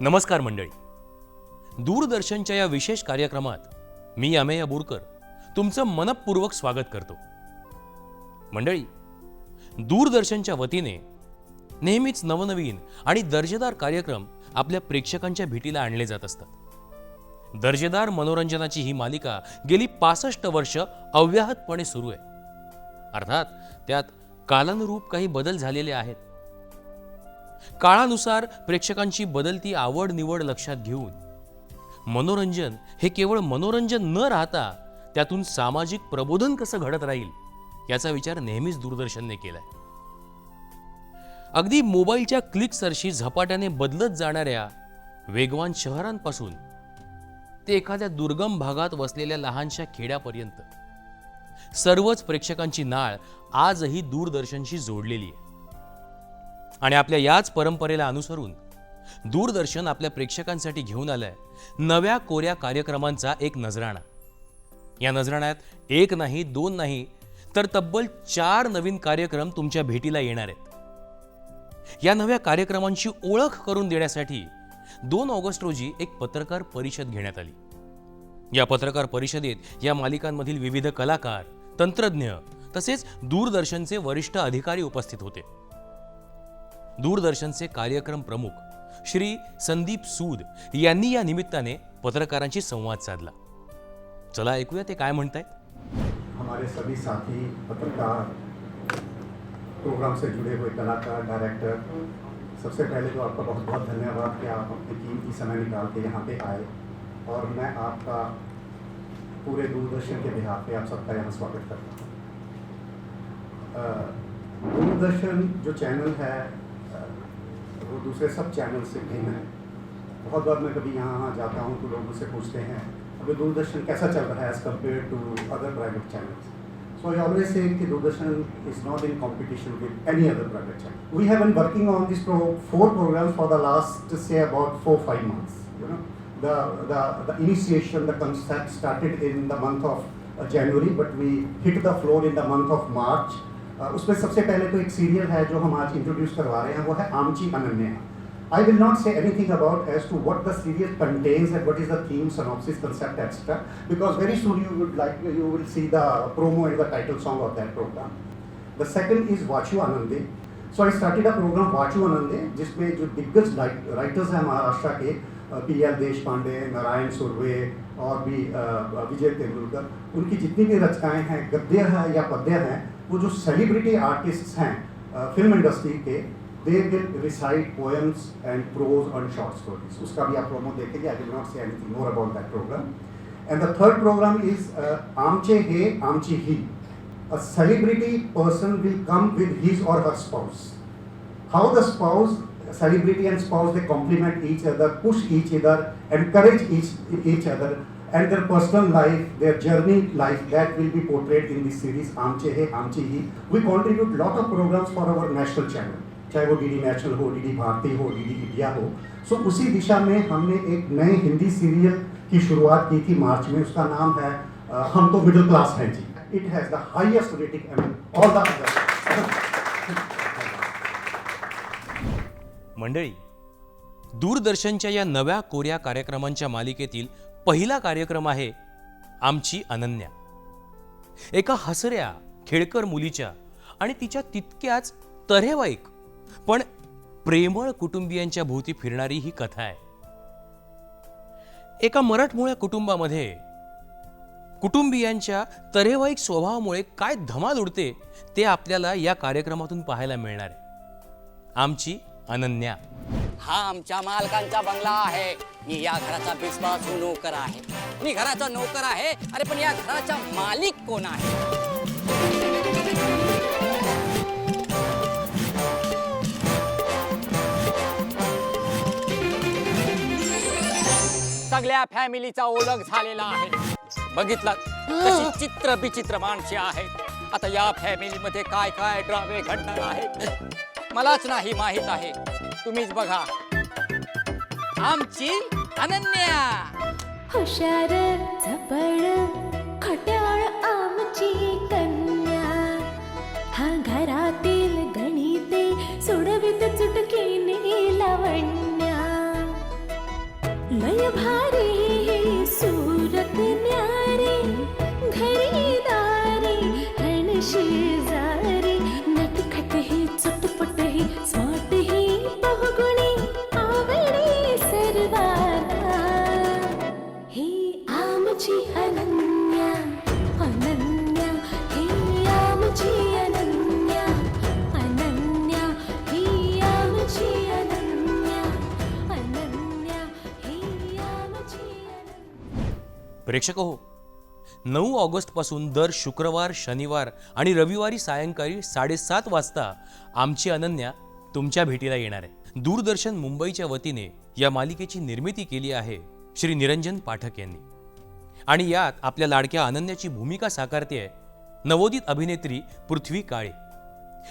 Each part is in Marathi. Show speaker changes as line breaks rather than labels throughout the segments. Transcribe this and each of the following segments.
नमस्कार मंडळी. दूरदर्शनच्या या विशेष कार्यक्रमात मी अमेय बोरकर तुमचं मनपूर्वक स्वागत करतो. मंडळी दूरदर्शनच्या वतीने नेहमीच नवनवीन आणि दर्जेदार कार्यक्रम आपल्या प्रेक्षकांच्या भेटीला आणले जात असतात. दर्जेदार मनोरंजनाची ही मालिका गेली पासष्ट वर्ष अव्याहतपणे सुरू आहे. अर्थात त्यात कालानुरूप काही बदल झालेले आहेत. काळानुसार प्रेक्षकांची बदलती आवड निवड लक्षात घेऊन मनोरंजन हे केवळ मनोरंजन न राहता त्यातून सामाजिक प्रबोधन कसं घडत राहील याचा विचार नेहमीच दूरदर्शनने केलाय. अगदी मोबाईलच्या क्लिकसरशी झपाट्याने बदलत जाणाऱ्या वेगवान शहरांपासून ते एखाद्या दुर्गम भागात वसलेल्या लहानशा खेड्यापर्यंत सर्वच प्रेक्षकांची नाळ आजही दूरदर्शनशी जोडलेली आहे. आणि आपल्या याच परंपरेला अनुसरून दूरदर्शन आपल्या प्रेक्षकांसाठी घेऊन आलंय. नव्या कोऱ्या कार्यक्रमांचा एक नजराणा. या नजराण्यात एक नाही दोन नाही तर तब्बल चार नवीन कार्यक्रम तुमच्या भेटीला येणार आहेत. या नव्या कार्यक्रमांची ओळख करून देण्यासाठी दोन ऑगस्ट रोजी एक पत्रकार परिषद घेण्यात आली. या पत्रकार परिषदेत या मालिकांमधील विविध कलाकार तंत्रज्ञ तसेच दूरदर्शनचे वरिष्ठ अधिकारी उपस्थित होते. दूरदर्शनचे कार्यक्रम प्रमुख श्री संदीप सूद यांनी या निमित्ताने पत्रकारांशी संवाद साधला. चला ऐकूया ते काय म्हणतायत.
हमारे सभी साथी पत्रकार प्रोग्राम से जुड़े हुए कलाकार डायरेक्टर सबसे पहले तो आपका बहुत बहुत धन्यवाद कि आप अपनी कीमती समय निकाल के यहाँ पे आए और मैं आपका पूरे दूरदर्शन के बिहार पे आप सबका यहाँ स्वागत करता हूँ। अ, दूरदर्शन जो चैनल है वो दूसरे सब चैनल से भिन्न है। बहुत बार मैं कभी यहाँ जाता हूँ तो लोग मुझसे पूछते हैं अभी दूरदर्शन कैसा चल रहा है as compare to other private channels so I always say कि Doordarshan is not in competition with any other private channel we have been working on this pro for program for the last say about four five months you know the the the initiation the concept started in the month of January but we hit the floor in उसमें सबसे पहले तो एक सीरियल है जो हम आज इंट्रोड्यूस करवा रहे हैं, वो है आमची Ananya. I will not say anything about as to what the serial contents and what is the theme synopsis concept etcetera because very soon you would like you will see the promo and the title song of that program the second is Vachu Anande so I started a program Vachu Anande जिसमें जो दिग्गज राइटर्स हैं महाराष्ट्र के पी एल देश पांडे नारायण सुरवे और भी विजय तेंदुलकर उनकी जितनी भी रचनाएँ हैं गद्य है या पद्य हैं वो जो सेलिब्रिटी आर्टिस्ट्स हैं film industry K they will recite poems and prose and short stories उसका भी आप प्रोमो देखेंगे I will not say anything more about that program and the third program is आमचे हे आमची ही. A celebrity person will come with his or her spouse. How the spouse, celebrity and spouse, they complement each other, push each other, encourage each, each other, and their personal life, their journey life, that will be portrayed in this series, Amche Hai, Amchi Hi. We contribute lot of programs for our national channel. चाहे वो डी डी नेशनल हो डी डी भारती हो डी डी इंडिया हो सो उसी दिशा में हमने एक नए हिंदी सीरियल की शुरुआत की थी मार्च में उसका नाम है अ, हम तो मिडिल क्लास हैं जी it has the highest rating all the
मंडळी दूरदर्शनच्या या नव्या कोऱ्या कार्यक्रमांच्या मालिकेतील पहिला कार्यक्रम आहे आमची अनन्या. एका हसऱ्या खेळकर मुलीच्या आणि तिच्या तितक्याच तरेवाईक पण प्रेमळ कुटुंबियांच्या भोवती फिरणारी ही कथा आहे. एका मराठमोळ्या कुटुंबामध्ये कुटुंबियांच्या तरेवाईक स्वभावामुळे काय धमाल उडते ते आपल्याला या कार्यक्रमातून पाहायला मिळणार आहे. आमची अनन्या.
हा आमच्या मालकांचा बंगला आहे. मी या घराचा विश्वासू नोकर आहे. मी घराचा नोकर आहे. अरे पण या घराचा मालिक कोण आहे? सगळ्या फॅमिलीचा ओळख झालेला आहे. बघितलं कशी चित्र विचित्र माणसे आहेत. आता या फॅमिलीमध्ये काय काय ड्रामे घडणार आहेत? मलाच नाही माहीत आहे. तुम्हीच बघा. आमची अनन्या.
हुशार झपळ खट्याळ आमची कन्या. हा घरातील गणिते सोडवित चुटकीने लावण्या. लय भारी सु आमची अनन्या अनन्या ही आमची अनन्या अनन्या ही आमची अनन्या अनन्या ही आमची
प्रेक्षक हो नऊ ऑगस्टपासून दर शुक्रवार शनिवार आणि रविवारी सायंकाळी साडेसात वाजता आमची अनन्या तुमच्या भेटीला येणार आहे. दूरदर्शन मुंबईच्या वतीने या मालिकेची निर्मिती केली आहे श्री निरंजन पाठक यांनी. आणि यात आपल्या लाडक्या अनन्याची भूमिका साकारते आहे नवोदित अभिनेत्री पृथ्वी काळे.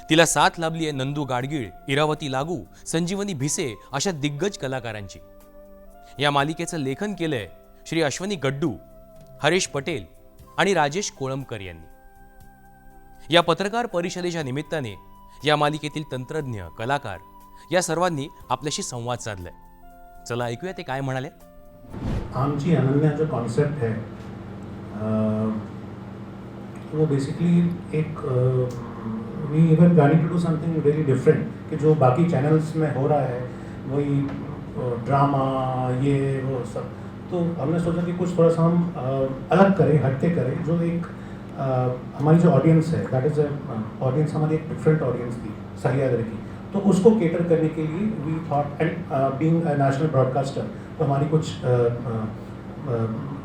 तिला साथ लाभली आहे नंदू गाडगीळ इरावती लागू संजीवनी भिसे अशा दिग्गज कलाकारांची. या मालिकेचं लेखन केलंय श्री अश्वनी गड्डू हरेश पटेल आणि राजेश कोळंबकर यांनी. या पत्रकार परिषदेच्या निमित्ताने या मालिकेतील तंत्रज्ञ कलाकार या सर्वांनी आपल्याशी संवाद साधलाय. चला ऐकूया ते काय म्हणाले.
आमची अनन्या जो कॉन्सेप्ट है वो बेसिकली एक we even planning to do something very different कि जो बाकी चैनल्स में हो रहा है वही ड्रामा ये वो सब। तो हमने सोचा कि कुछ थोड़ा सा हम अलग करें हटके करें जो एक अ, हमारी जो ऑडियंस है दैट इज़ ऑडियंस हमारी एक डिफरेंट ऑडियंस थी सह्याद्री की तो उसको केटर करने के लिए we thought and being national broadcaster तो हमारी कुछ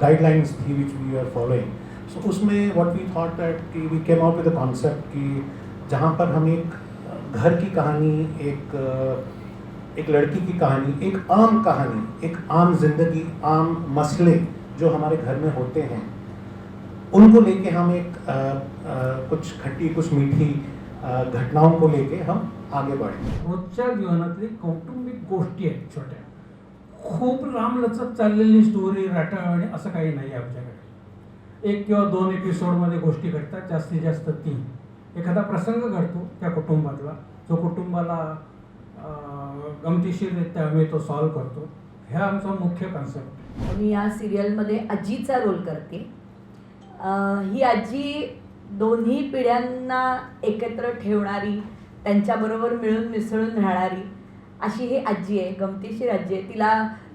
गाइडलाइंस थी which we are following so उसमें व्हाट वी थॉट दैट कि we came out with concept कि जहाँ पर हम एक घर की कहानी एक एक लड़की की कहानी एक आम कहानी एक आम ज़िंदगी आम मसले जो हमारे घर में होते हैं उनको लेके हम एक अ, अ, कुछ खट्टी कुछ मीठी घटनाओं को लेके हम आगे बढ़े
रोजच्या जीवनातली कौटुंबिक गोष्टी आहेत छोट्या. खूप लांबलचक चाललेली स्टोरी राटावाणी असं काही नाही आहे आमच्याकडे. एक किंवा दोन एपिसोडमध्ये गोष्टी घडतात जास्तीत जास्त तीन. एखादा प्रसंग घडतो त्या कुटुंबातला. जो कुटुंबाला अं, गमतीशीररित्या आम्ही तो सॉल्व करतो. ह्या आमचा मुख्य कन्सेप्ट
मी या सिरियलमध्ये आजीचा रोल करते. अं, ही आजी दोन्ही पिढ्यांना एकत्र ठेवणारी त्यांच्याबरोबर मिळून मिसळून राहणारी अशी ही आजी आहे गमतीशीर आजी आहे. तिला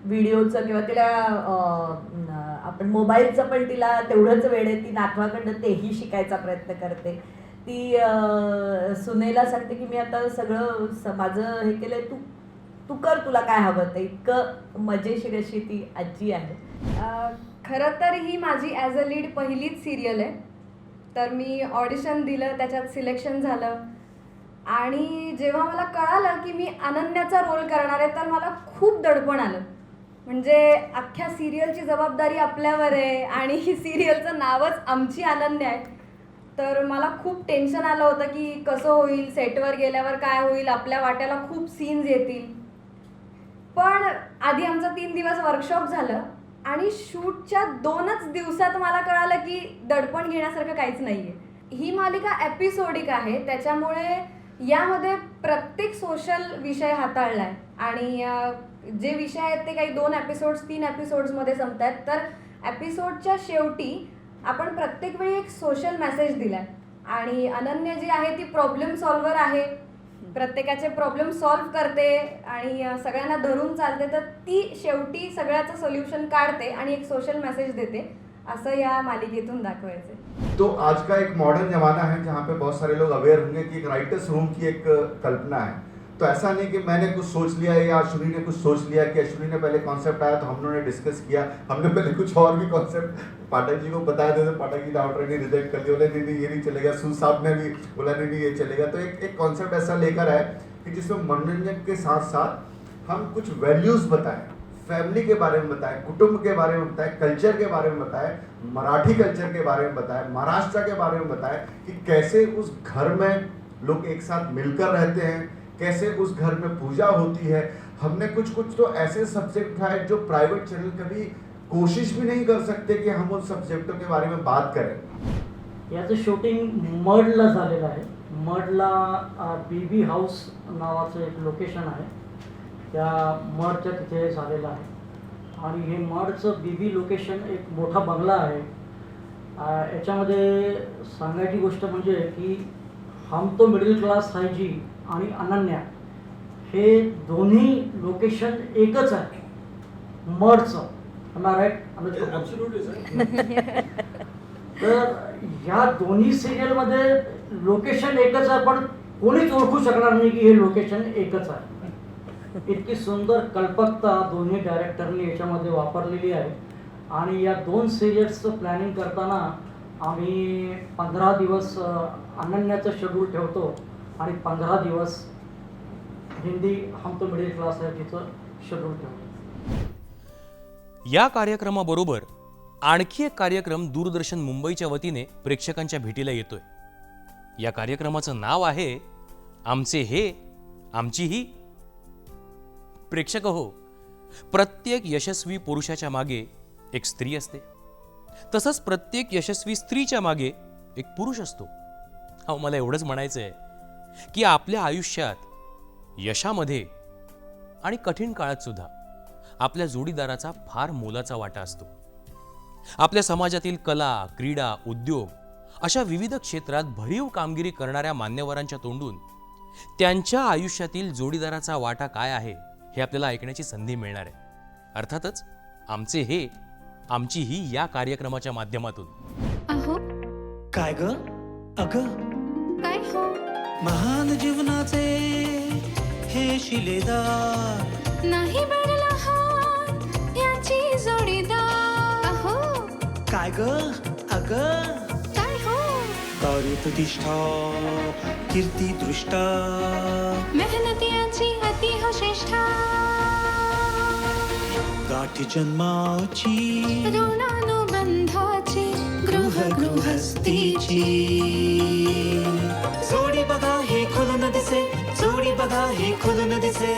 व्हिडिओचं किंवा तिला आपण मोबाईलचं पण तिला तेवढंच वेळ आहे ती नातवाकडनं तेही शिकायचा प्रयत्न करते. ती सुनेला सांगते की मी आता सगळं स- माझं हे केलं तू तू कर तुला काय हवं ते. इतकं मजेशीर अशी ती आजी आहे.
खरं तर ही माझी ॲज अ लीड पहिलीच सिरियल आहे. तर मी ऑडिशन दिलं त्याच्यात सिलेक्शन झालं. आणि जेव्हा मला कळालं की मी अनन्याचा रोल करणार आहे तर मला खूप दडपण आलं. म्हणजे अख्ख्या सिरियलची जबाबदारी आपल्यावर आहे आणि ही सिरियलचं नावच आमची अनन्या आहे. तर मला खूप टेन्शन आलं होतं की कसं होईल सेटवर गेल्यावर काय होईल आपल्या वाट्याला खूप सीन्स येतील. पण आधी आमचं तीन दिवस वर्कशॉप झालं आणि शूटच्या दोनच दिवसात मला कळालं की दडपण घेण्यासारखं काहीच नाही आहे ही मालिका एपिसोडिक आहे त्याच्यामुळे यामध्ये प्रत्येक सोशल विषय हाताळला आहे आणि जे विषय आहेत ते काही दोन एपिसोड्स तीन एपिसोड्समध्ये संपत आहेत तर एपिसोडच्या शेवटी आपण प्रत्येक वेळी एक सोशल मेसेज दिलाय. आणि अनन्य जी आहे ती प्रॉब्लेम सॉल्व्हर आहे. प्रत्येकाचे प्रॉब्लेम सॉल्व्ह करते आणि सगळ्यांना धरून चालते. तर ती शेवटी सगळ्याचं सोल्युशन काढते आणि एक सोशल मेसेज देते. असं या मालिकेतून दाखवायचं
तो आज का एक मॉडर्न जमाना है जहाँ पे बहुत सारे लोग अवेयर होंगे कि एक राइटर्स रूम की एक कल्पना है। तो ऐसा नहीं कि मैंने कुछ सोच लिया या अश्विनी ने कुछ सोच लिया कि अश्विनी ने पहले कॉन्सेप्ट आया तो हम लोगों ने डिस्कस किया। हमने पहले कुछ और भी कॉन्सेप्ट पाठक जी को बताया थे तो पाठक जी ने ऑलरेडी रिजेक्ट कर लिया, बोले, नहीं नहीं, ये नहीं चलेगा। सू साहब ने भी बोला, नहीं नहीं, ये चलेगा। तो एक एक कॉन्सेप्ट ऐसा लेकर आए कि जिसमें मनोरंजन के साथ साथ हम कुछ वैल्यूज़ बताएँ। फैमिली के बारे में बताएँ, कुटुंब के बारे में बताएँ कल्चर के बारे में बताएँ, मराठी कल्चर के बारे में बताएँ, महाराष्ट्र के बारे में बताएँ कि कैसे उस घर में लोग एक साथ मिलकर रहते हैं, कैसे उस घर में पूजा होती है। हमने कुछ कुछ तो ऐसे सब्जेक्ट उठाए जो प्राइवेट चैनल कभी कोशिश भी नहीं कर सकते कि हम उन सब्जेक्टों के बारे में बात करें।
याचं शूटिंग मडला झालेलं आहे. मडला बी बी हाऊस नावाचं एक लोकेशन आहे. त्या मडच्या तिथे झालेलं आहे. आणि हे मडचं बी बी लोकेशन एक मोठा बंगला आहे. याच्यामध्ये सांगायची गोष्ट म्हणजे की हम तो मिडल क्लास आहे जी आणि अनन्या. हे दोन्ही लोकेशन एकच आहे. मडचं राईट तर ह्या दोन्ही सिरियलमध्ये लोकेशन एकच आहे पण कोणीच ओळखू शकणार नाही की हे लोकेशन एकच आहे. इतकी सुंदर कल्पकता दोन्ही डायरेक्टरनी याच्यामध्ये वापरलेली आहे. आणि या दोन सिरियल्सचं प्लॅनिंग करताना आम्ही पंधरा दिवस अनन्याचं शेड्यूल ठेवतो. आणि पंधरा दिवस हिंदी हम तो मिडल क्लास आहे तिचं शेड्यूल ठेवतो.
या कार्यक्रमाबरोबर आणखी एक कार्यक्रम दूरदर्शन मुंबईच्या वतीने प्रेक्षकांच्या भेटीला येतोय. या कार्यक्रमाचं नाव आहे आमचे हे आमची ही प्रेक्षक हो प्रत्येक यशस्वी पुरुषाच्या मागे एक स्त्री असते. तसंच प्रत्येक यशस्वी स्त्रीच्या मागे एक पुरुष असतो. अहो मला एवढंच म्हणायचं आहे की आपल्या आयुष्यात यशामध्ये आणि कठीण काळात सुद्धा आपल्या जोडीदाराचा फार मोलाचा वाटा असतो. आपल्या समाजातील कला क्रीडा उद्योग अशा विविध क्षेत्रात भरीव कामगिरी करणाऱ्या मान्यवरांच्या तोंडून त्यांच्या आयुष्यातील जोडीदाराचा वाटा काय आहे? हे आपल्याला ऐकण्याची संधी मिळणार आहे. अर्थातच आमचे हे आमची ही या कार्यक्रमाच्या माध्यमातून.
अहो.
काय ग? अग?
काय हो?
महान जीवनाचे हे शिलेदार.
नाही बनला हा याची जोडीदार. अहो.
काय ग? अग? प्रतिष्ठा कीर्ती दृष्टा
मेहनतीची अति हो श्रेष्ठा
गाठी जन्माची
ऋणानुबंधाची गृह
गृहस्थीची जोडी बघा हे खुलून दिसे जोडी बघा हे खुलून दिसे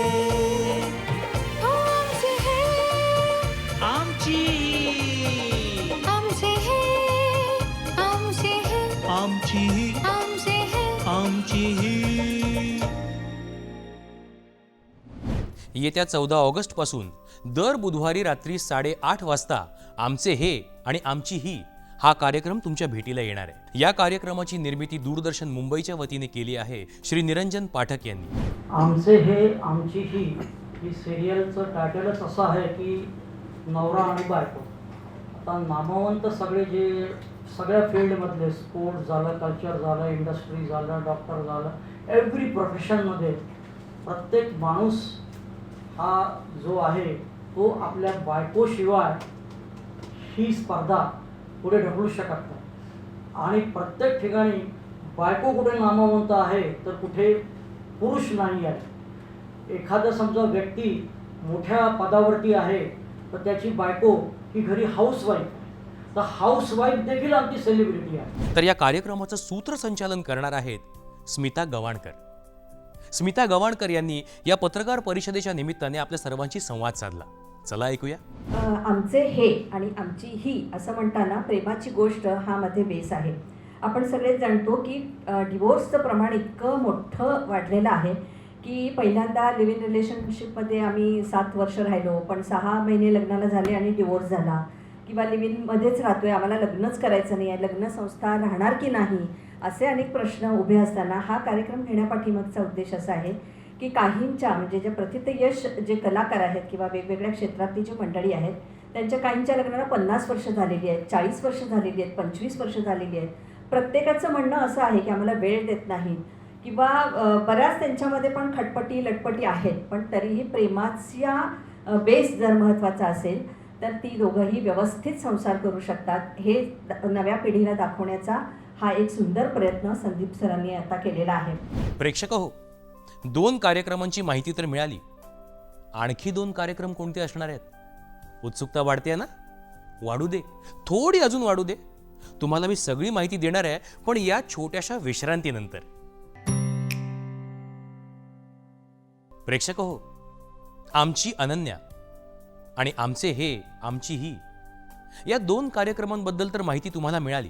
येत्या चौदा ऑगस्टपासून दर बुधवारी रात्री साडेआठ वाजता आमचे हे आणि आमची ही हा कार्यक्रम तुमच्या भेटीला येणार आहे. या कार्यक्रमाची निर्मिती दूरदर्शन मुंबईच्या वतीने केली आहे श्री निरंजन पाठक यांनी.
आमचे हे आमची ही ही सिरियलचं टायटलच असं आहे की नवरा आणि बायको. आता नामवंत सगळे जे सगळ्या फील्डमधले स्पोर्ट्स झालं कल्चर झालं इंडस्ट्री झालं डॉक्टर झालं एव्हरी प्रोफेशनमध्ये प्रत्येक माणूस हा जो आहे तो आपल्या बायकोशिवाय ही स्पर्धा पुढे ढकलू शकत नाही. आणि प्रत्येक ठिकाणी बायको कुठे नामवंत आहे तर कुठे पुरुष नाही आहे. एखादा समजा व्यक्ती मोठ्या पदावरती आहे तर त्याची बायको ही घरी हाऊसवाईफ तर हाऊसवाईफ देखील आमची सेलिब्रिटी आहे.
तर या कार्यक्रमाचं सूत्रसंचालन करणार आहेत स्मिता गवाणकर. स्मिता गवाणकर यांनी या पत्रकार परिषदेच्या निमित्ताने आपल्या सर्वांशी संवाद साधला. चला ऐकूया.
आमचे हे आणि आमची ही असं म्हणताना प्रेमाची गोष्ट हा मध्ये बेस आहे. आपण सगळे जाणतो की डिवोर्सचं प्रमाण इतकं मोठं वाढलेलं आहे की पहिल्यांदा लिव्ह इन रिलेशनशिपमध्ये आम्ही सात वर्ष राहिलो पण सहा महिने लग्नाला झाले आणि डिवोर्स झाला. किंवा लिव्हिनमध्येच राहतो राहतोय आम्हाला लग्नच करायचं नाही आहे लग्न संस्था राहणार की नाही असे अनेक प्रश्न उभे असताना हा कार्यक्रम घेण्यापाठीमागचा उद्देश असा आहे की काहींच्या म्हणजे जे प्रतितयश जे कलाकार आहेत किंवा वेगवेगळ्या क्षेत्रातली जी मंडळी आहेत त्यांच्या काहींच्या लग्नाला पन्नास वर्ष झालेली आहेत चाळीस वर्ष झालेली आहेत पंचवीस वर्ष झालेली आहेत. प्रत्येकाचं म्हणणं असं आहे की आम्हाला वेळ देत नाही किंवा बऱ्याच त्यांच्यामध्ये पण खटपटी लटपटी आहेत पण तरीही प्रेमाच्या बेस जर महत्त्वाचा असेल तर ती दोघंही व्यवस्थित संसार करू शकतात. हे नव्या पिढीला दाखवण्याचा हा एक सुंदर प्रयत्न संदीप सरांनी आता केलेला आहे.
प्रेक्षक हो दोन कार्यक्रमांची माहिती तर मिळाली. आणखी दोन कार्यक्रम कोणते असणार आहेत? उत्सुकता वाढते ना? वाढू दे. थोडी अजून वाढू दे. तुम्हाला मी सगळी माहिती देणार आहे पण या छोट्याशा विश्रांतीनंतर. प्रेक्षक हो आमची अनन्या आणि आमचे हे आमची ही. या दोन कार्यक्रमांबद्दल तर माहिती तुम्हाला मिळाली.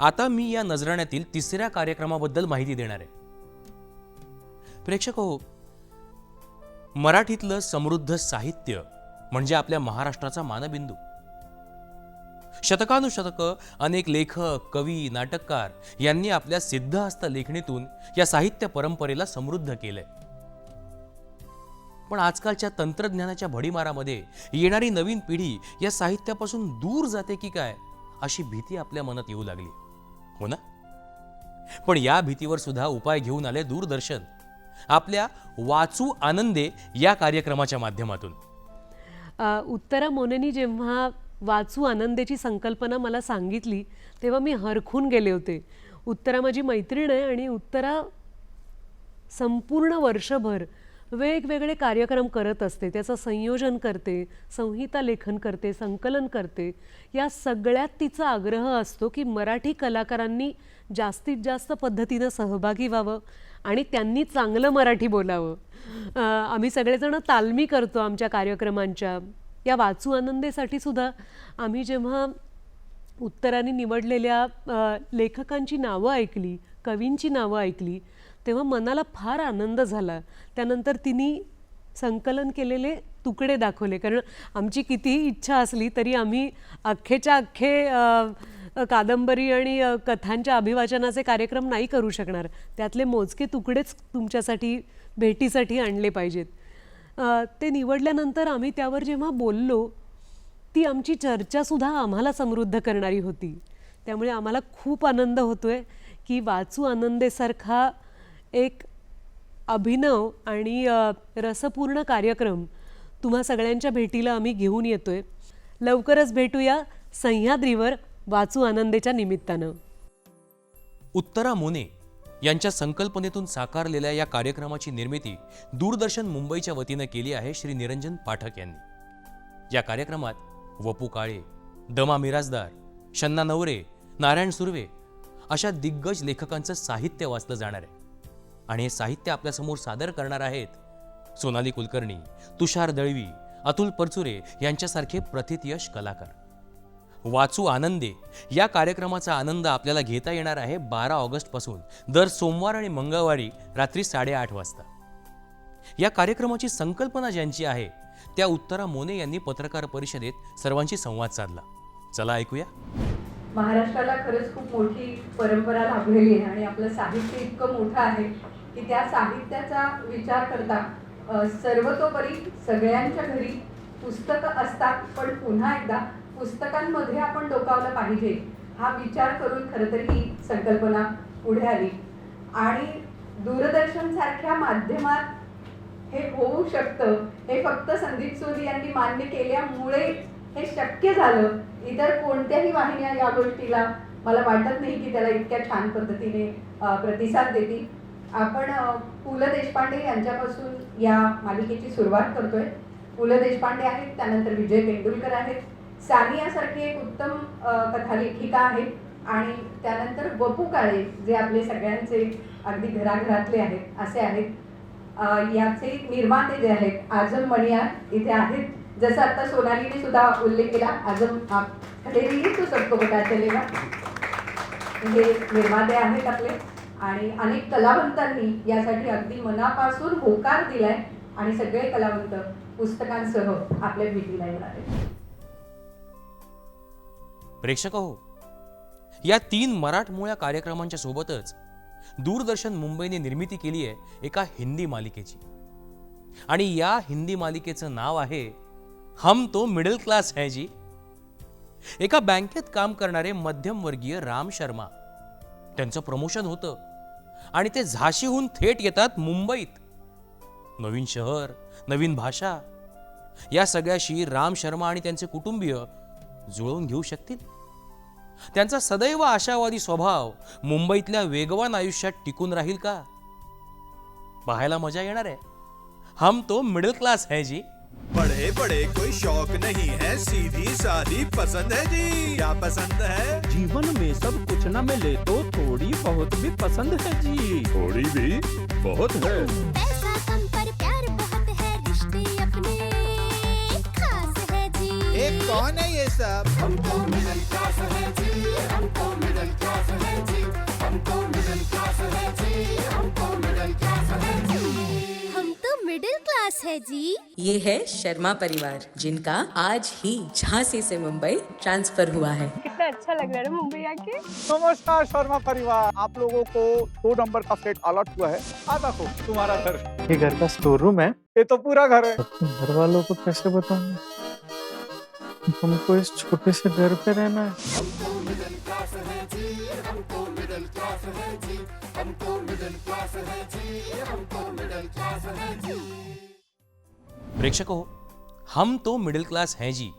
आता मी या नजराण्यातील तिसऱ्या कार्यक्रमाबद्दल माहिती देणार आहे. प्रेक्षक हो मराठीतलं समृद्ध साहित्य म्हणजे आपल्या महाराष्ट्राचा मानबिंदू. शतकानुशतकं अनेक लेखक कवी नाटककार यांनी आपल्या सिद्धहस्त लेखणीतून या साहित्य परंपरेला समृद्ध केलंय. पण आजकालच्या तंत्रज्ञानाच्या भडीमारामध्ये येणारी नवीन पिढी या साहित्यापासून दूर जाते की काय अशी भीती आपल्या मनात येऊ लागली. हो ना? पण या भीतीवर सुद्धा उपाय घेऊन आले दूरदर्शन. आपल्या वाचू आनंदे या कार्यक्रमाच्या माध्यमातून.
उत्तरा मोनेनी जेव्हा वाचू आनंदेची संकल्पना मला सांगितली तेव्हा मी हरखून गेले होते. उत्तरा माझी मैत्रीण आहे आणि उत्तरा संपूर्ण वर्षभर वेगवेगळे कार्यक्रम करत असते त्याचं संयोजन करते संहिता लेखन करते संकलन करते. या सगळ्यात तिचा आग्रह असतो की मराठी कलाकारांनी जास्तीत जास्त पद्धतीनं सहभागी व्हावं आणि त्यांनी चांगलं मराठी बोलावं. आम्ही सगळेजण तालमी करतो आमच्या कार्यक्रमांच्या. या वाचू आनंदेसाठी सुद्धा आम्ही जेव्हा उत्तराने निवडलेल्या लेखकांची नावं ऐकली कवींची नावं ऐकली तेव्हा मनाला फार आनंद झाला. त्यानंतर तिने संकलन केलेले तुकडे दाखवले. कारण आमची कितीही इच्छा असली तरी आम्ही अख्खेच्या अख्खे कादंबरी आणि कथांच्या अभिवाचनाचे कार्यक्रम नाही करू शकणार. त्यातले मोजके तुकडेच तुमच्यासाठी भेटीसाठी आणले पाहिजेत. ते निवडल्यानंतर आम्ही त्यावर जेव्हा बोललो ती आमची चर्चासुद्धा आम्हाला समृद्ध करणारी होती. त्यामुळे आम्हाला खूप आनंद होतोय की वाचू आनंदेसारखा एक अभिनव आणि रसपूर्ण कार्यक्रम तुम्हा सगळ्यांच्या भेटीला आम्ही घेऊन येतोय. लवकरच भेटूया सह्याद्रीवर वाचू आनंदेच्या निमित्तानं.
उत्तरा मोने यांच्या संकल्पनेतून साकारलेल्या या कार्यक्रमाची निर्मिती दूरदर्शन मुंबईच्या वतीनं केली आहे श्री निरंजन पाठक यांनी. या कार्यक्रमात वपू काळे दमा मिराजदार शन्ना नवरे नारायण सुर्वे अशा दिग्गज लेखकांचं साहित्य वाचलं जाणार आहे. आणि हे साहित्य आपल्यासमोर सादर करणार आहेत सोनाली कुलकर्णी तुषार दळवी अतुल परचुरे यांच्यासारखे प्रथितयश कलाकार. वाचू आनंदे या कार्यक्रमाचा आनंद आपल्याला घेता येणार आहे बारा ऑगस्टपासून दर सोमवार आणि मंगळवारी रात्री साडेआठ वाजता. या कार्यक्रमाची संकल्पना ज्यांची आहे त्या उत्तरा मोने यांनी पत्रकार परिषदेत सर्वांशी संवाद साधला. चला ऐकूया.
महाराष्ट्राला खरंच खूप मोठी परंपरा लाभलेली आहे आणि आपलं साहित्य इतकं मोठं आहे की त्या साहित्याचा विचार करता सर्वतोपरी सगळ्यांच्या घरी पुस्तकं असतात पण पुन्हा एकदा पुस्तकांमध्ये आपण डोकावलं पाहिजे हा विचार करून खरं तर ही संकल्पना पुढे आली. आणि दूरदर्शनसारख्या माध्यमात हे होऊ शकतं हे फक्त संदीप सोनी यांनी मान्य केल्यामुळे हे शक्य झालं. इतर कोणत्याही वाहिन्या या गोष्टीला मला वाटत नाही की त्याला इतक्या छान पद्धतीने प्रतिसाद देतील. आपण पु ल देशपांडे यांच्यापासून या मालिकेची सुरुवात करतोय. पु ल देशपांडे आहेत त्यानंतर विजय तेंडुलकर आहेत. सानियासारखी एक उत्तम कथालेखिका आहे. आणि त्यानंतर वपू काळे जे आपले सगळ्यांचे अगदी घराघरातले आहेत असे आहेत. याचे निर्माते जे आहेत आजम मणियार इथे आहेत. जसं आता सोनालीने सुद्धा उल्लेख केला अजून आप तो सबको पता चलेगा. हे निर्माते आहेत आपले. आणि अनेक कलावंतांनी यासाठी अगदी मनापासून होकार दिलाय आणि सगळे कलावंत पुस्तकांसह आपल्या भेटीला येणार आहेत.
प्रेक्षक हो या तीन मराठमोळ्या कार्यक्रमांच्या सोबतच दूरदर्शन मुंबईने निर्मिती केली आहे एका हिंदी मालिकेची. आणि या हिंदी मालिकेचं नाव आहे हम तो मिडल क्लास है जी। एका बँकेत काम करणारे मध्यमवर्गीय राम शर्मा त्यांचं प्रमोशन होतं आणि ते झाशीहून थेट येतात मुंबईत. नवीन शहर नवीन भाषा या सगळ्याशी राम शर्मा आणि त्यांचे कुटुंबीय जुळवून घेऊ शकतील? त्यांचा सदैव आशावादी स्वभाव मुंबईतल्या वेगवान आयुष्यात टिकून राहील का? पाहायला मजा येणार आहे. हम तो मिडल क्लास है जी.
बड़े बड़े कोई शौक नहीं है सीधी सादी पसंद है जी। क्या पसंद है?
जीवन में सब कुछ न मिले तो थोड़ी बहुत भी पसंद है जी।
थोड़ी भी बहुत है।
पैसा कम पर प्यार बहुत है रिश्ते अपने खास है जी।
एक कौन है ये सब?
हमको मिडिल क्लास है जी हमको मिडिल क्लास है जी। है जी?
ये है शर्मा परिवार जिनका आज ही झांसी से मुंबई ट्रांसफ़र हुआ है।
कितना अच्छा लग रहा है मुंबई आके।
नमस्कार शर्मा परिवार आप लोगों को दो नंबर का फ्लैट अलॉट हुआ है। आ देखो तुम्हारा घर।
ये घर का स्टोर रूम है।
ये तो पूरा घर है।
घर वालों को कैसे बताऊँगा हमको इस छोटे से घर पे रहना है।
प्रेक्षक हो हम तो मिडल क्लास हैं जी.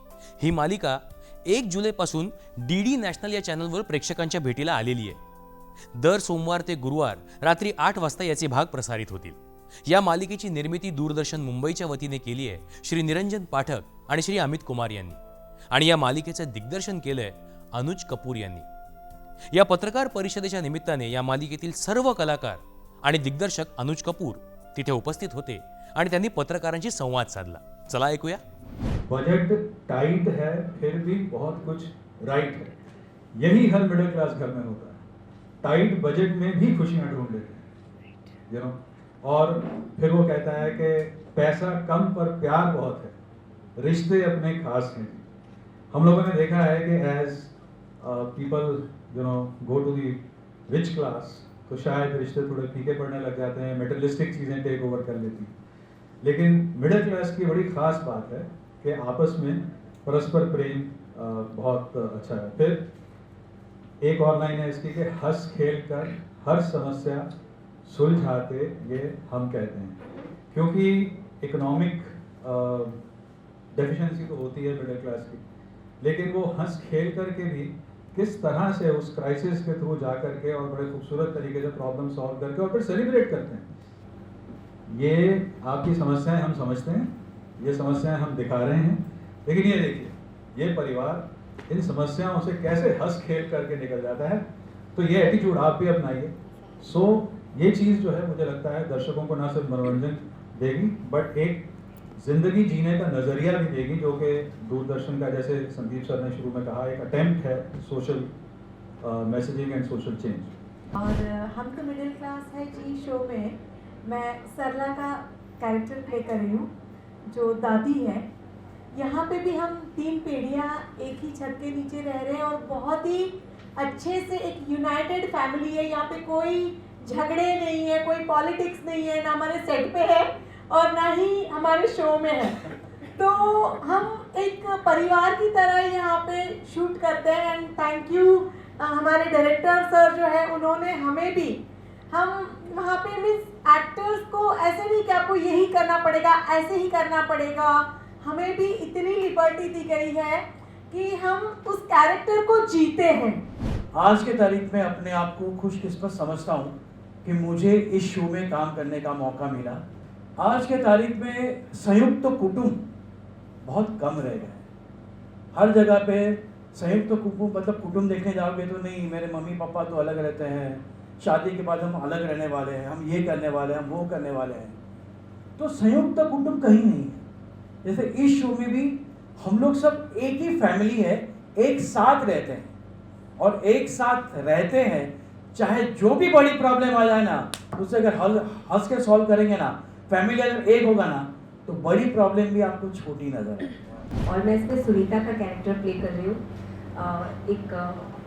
ही मालिका एक जुलैपासून डी डी नॅशनल या चॅनलवर प्रेक्षकांच्या भेटीला आलेली आहे. दर सोमवार ते गुरुवार रात्री आठ वाजता याचे भाग प्रसारित होतील. या मालिकेची निर्मिती दूरदर्शन मुंबईच्या वतीने केली आहे श्री निरंजन पाठक आणि श्री अमित कुमार यांनी. आणि या मालिकेचं दिग्दर्शन केलंय अनुज कपूर यांनी. या पत्रकार परिषदेच्या निमित्ताने या मालिकेतील सर्व कलाकार आणि दिग्दर्शक अनुज कपूर तिथे उपस्थित होते. आणि त्यांनी पत्रकारांशी संवाद साधला. चला ऐकूया.
बजट टाइट है फिर भी बहुत कुछ राइट है. यही हर मिडिल क्लास घर में होता है. टाइट बजट में भी खुशियां ढूंढ लेते हैं. यू नो और फिर वो कहता है कि पैसा कम पर प्यार बहुत है. रिश्ते अपने खास हैं. हम लोगों ने देखा है कि as people you know go to the rich class तो शायद रिश्ते थोड़े फीके पड़ने लग जाते हैं मेटलिस्टिक चीज़ें टेक ओवर कर लेती हैं. लेकिन मिडिल क्लास की बड़ी खास बात है कि आपस में परस्पर प्रेम बहुत अच्छा है। फिर एक और लाइन है इसकी कि हंस खेल कर हर समस्या सुलझाते ये हम कहते हैं। क्योंकि इकोनॉमिक डेफिशिएंसी तो होती है मिडिल क्लास की। लेकिन वो हंस खेल करके भी किस तरह से उस क्राइसिस के थ्रू जा करके और बड़े खूबसूरत तरीके से प्रॉब्लम सॉल्व करके और फिर सेलिब्रेट करते हैं। ये आपकी समस्याएँ हम समझते हैं ये समस्याएँ हम दिखा रहे हैं। लेकिन ये देखिए ये परिवार इन समस्याओं से कैसे हंस खेल करके निकल जाता है तो ये एटीट्यूड आप भी अपनाइए। सो so, ये चीज़ जो है मुझे लगता है दर्शकों को ना सिर्फ़ मनोरंजन देगी बट एक ज़िंदगी जीने का नज़रिया भी देगी जो कि दूरदर्शन का जैसे संदीप सर ने शुरू में कहा एक अटेम्प्ट है social messaging and social change
और हम तो मिडिल क्लास है जी शो में। मैं सरला का कैरेक्टर प्ले कर रही हूँ, जो दादी है। यहाँ पे भी हम तीन पीढ़ियाँ एक ही छत के नीचे रह रहे हैं और बहुत ही अच्छे से एक यूनाइटेड फैमिली है। यहाँ पे कोई झगड़े नहीं है, कोई पॉलिटिक्स नहीं है, ना हमारे सेट पे है और ना ही हमारे शो में है। तो हम एक परिवार की तरह यहाँ पे शूट करते हैं एंड थैंक यू हमारे डायरेक्टर सर जो है, उन्होंने हमें भी हम वहाँ पे मीन्स एक्टर्स को ऐसे नहीं कि आपको यही करना पड़ेगा, ऐसे ही करना पड़ेगा। हमें भी इतनी लिबर्टी दी गई है कि हम उस कैरेक्टर को जीते हैं।
आज के तारीख में अपने आप को खुशकिस्मत समझता हूँ कि मुझे इस शो में काम करने का मौका मिला। आज के तारीख में संयुक्त तो कुटुंब बहुत कम रह गए हर जगह पे संयुक्त तो कुटुंब मतलब कुटुंब देखने जाओगे तो नहीं, मेरे मम्मी पापा तो अलग रहते हैं। शादी के बाद हम अलग रहने वाले हैं, हम ये करने वाले हैं, हम वो करने वाले हैं। तो संयुक्त कुटुंब कहीं नहीं है। जैसे इस शो में भी हम लोग सब एक ही फैमिली है, एक साथ रहते हैं। और एक साथ रहते हैं, चाहे जो भी बड़ी प्रॉब्लम आ जाए ना, उसे अगर हल, हंस के सॉल्व करेंगे ना फैमिली अगर एक होगा ना तो बड़ी प्रॉब्लम भी आपको छोटी नज़र आएगी।
और मैं इसमें सुनीता का कैरेक्टर प्ले कर रही हूँ। एक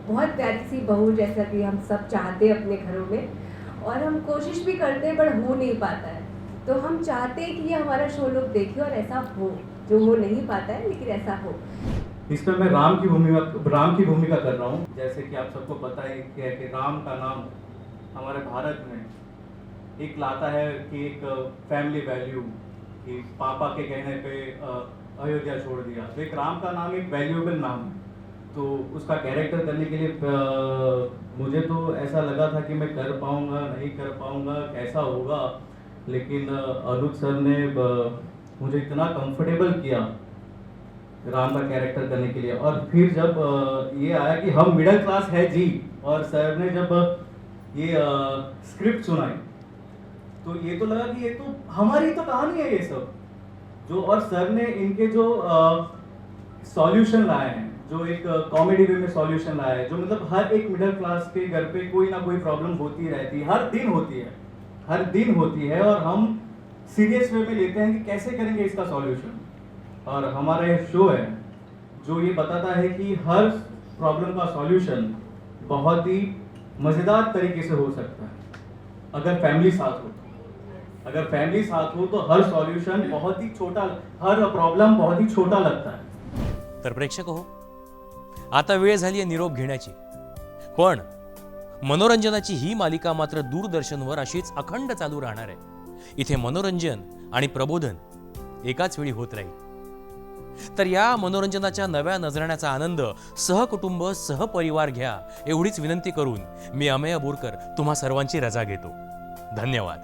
बहुत प्यारी सी बहू जैसा कि हम सब चाहते हैं अपने घरों में और हम कोशिश भी करते हैं पर हो नहीं पाता है। तो हम चाहते हैं कि ये हमारा शो लोग देखें और ऐसा हो जो हो नहीं पाता है लेकिन ऐसा हो।
इसमें मैं राम की भूमिका राम की भूमिका कर रहा हूँ। जैसे कि आप सबको पता है कि, कि राम का नाम हमारे भारत में एक लाता है कि एक फैमिली वैल्यू कि पापा के कहने पे अयोध्या छोड़ दिया। तो एक राम का नाम एक वैल्यूएबल नाम है। तो उसका कैरेक्टर करने के लिए मुझे तो ऐसा लगा था कि मैं कर पाऊँगा, नहीं कर पाऊँगा, कैसा होगा? लेकिन अनुज सर ने
मुझे इतना कंफर्टेबल किया राम का कैरेक्टर करने के लिए। और फिर जब ये आया कि हम मिडिल क्लास है जी, और सर ने जब ये स्क्रिप्ट सुनाई तो ये तो लगा कि ये तो हमारी तो कहानी है ये सब। जो, और सर ने इनके जो सॉल्यूशन लाए हैं जो एक कॉमेडी वे में सॉल्यूशन लाया है, जो मतलब हर एक मिडिल क्लास के घर पे कोई ना कोई प्रॉब्लम होती रहती है, हर दिन होती है, हर दिन होती है और हम सीरियस वे में लेते हैं कि कैसे करेंगे इसका सॉल्यूशन और हमारा ये शो है, जो ये बताता है कि हर प्रॉब्लम का सॉल्यूशन बहुत ही मज़ेदार तरीके से हो सकता है, अगर फैमिली साथ हो। अगर फैमिली साथ हो तो हर सॉल्यूशन बहुत ही छोटा, हर प्रॉब्लम बहुत ही छोटा लगता है
तर प्रेक्षक हो आता वेळ झाली आहे निरोप घेण्याची. पण मनोरंजनाची ही मालिका मात्र दूरदर्शनवर अशीच अखंड चालू राहणार आहे. इथे मनोरंजन आणि प्रबोधन एकाच वेळी होत राहील. तर या मनोरंजनाच्या नव्या नजराण्याचा आनंद सहकुटुंब सहपरिवार घ्या एवढीच विनंती करून मी अमेय बोरकर तुम्हा सर्वांची रजा घेतो. धन्यवाद.